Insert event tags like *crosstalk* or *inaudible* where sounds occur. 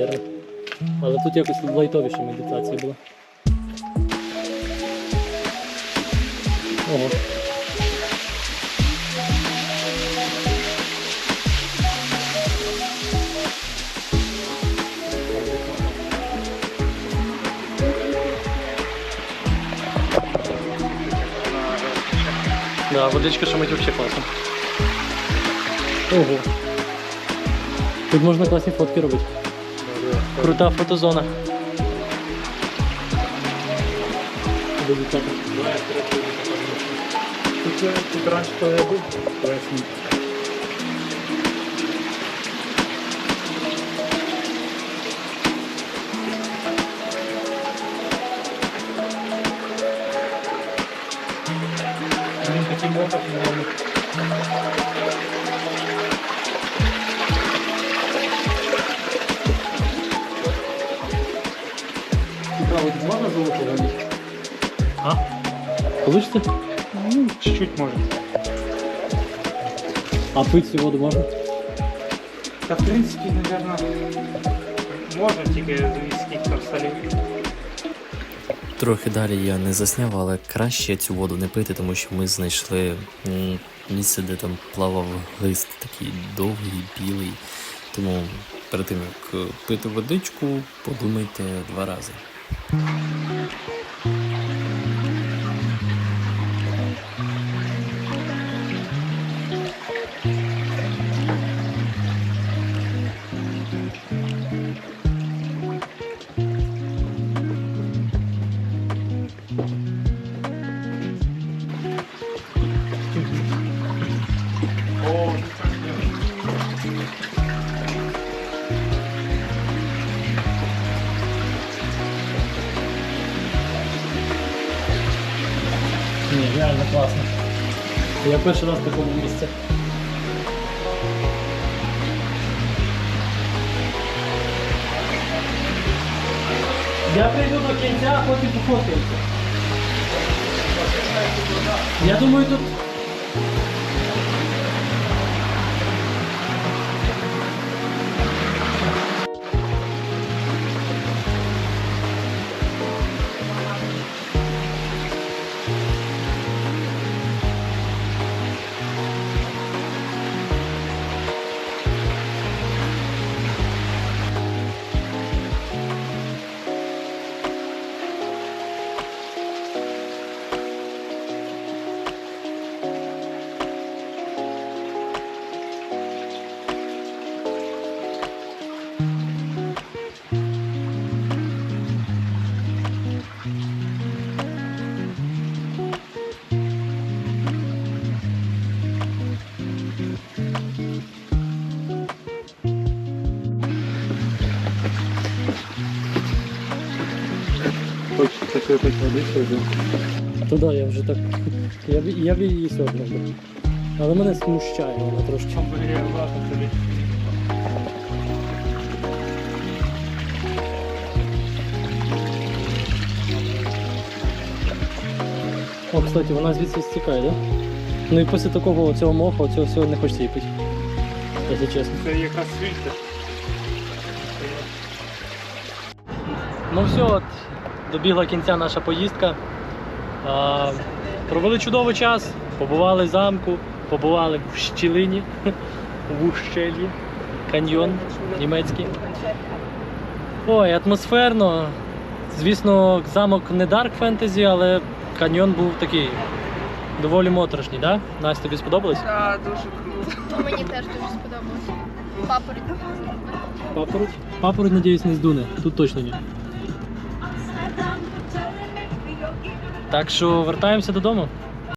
мабуть. Але тут якось лайтовіше медитація була. Ого. Да, водичка шумить вообще класно. Ого. Тут можна класні фотки робити. Крута фотозона. Таким образом. Воно Цікаво, тут можна золото робити? А? Получите? ну, чуть-чуть може. А пить цю воду можна? Та в принципі, мабуть, можна тільки завісти скільки там. Трохи далі я не засняв, але краще цю воду не пити, тому що ми знайшли м, місце, де там плавав глист такий довгий, білий. Тому перед тим як пити водичку, подумайте два рази. Thank you. Реально класно. Я перший раз в такому місці. Я прийду до кінця, а потім пофоткаємося. Я думаю, тут. Хочеться То да, я вже так. Я б, я б її сьогодні. Але мене смущає вона трошки. О, кстати, вона звідси стікає, да? Ну і після такого цього моху, цього всього не хочеться її пити. Якщо чесно. Це якраз світло. Ну все, от, добігла кінця наша поїздка. А, провели чудовий час, побували в замку, побували в щілині, *laughs* в ущелі, каньйон німецький. Ой, атмосферно. Звісно, замок не Dark Fantasy, але каньйон був такий доволі моторошний, да? Настя, тобі сподобалось? Так, дуже круто. Ну, мені теж дуже сподобалось. Папороть. Папороть? Папороть, надіюсь, не здуне. Тут точно ні. Так що вертаємося додому.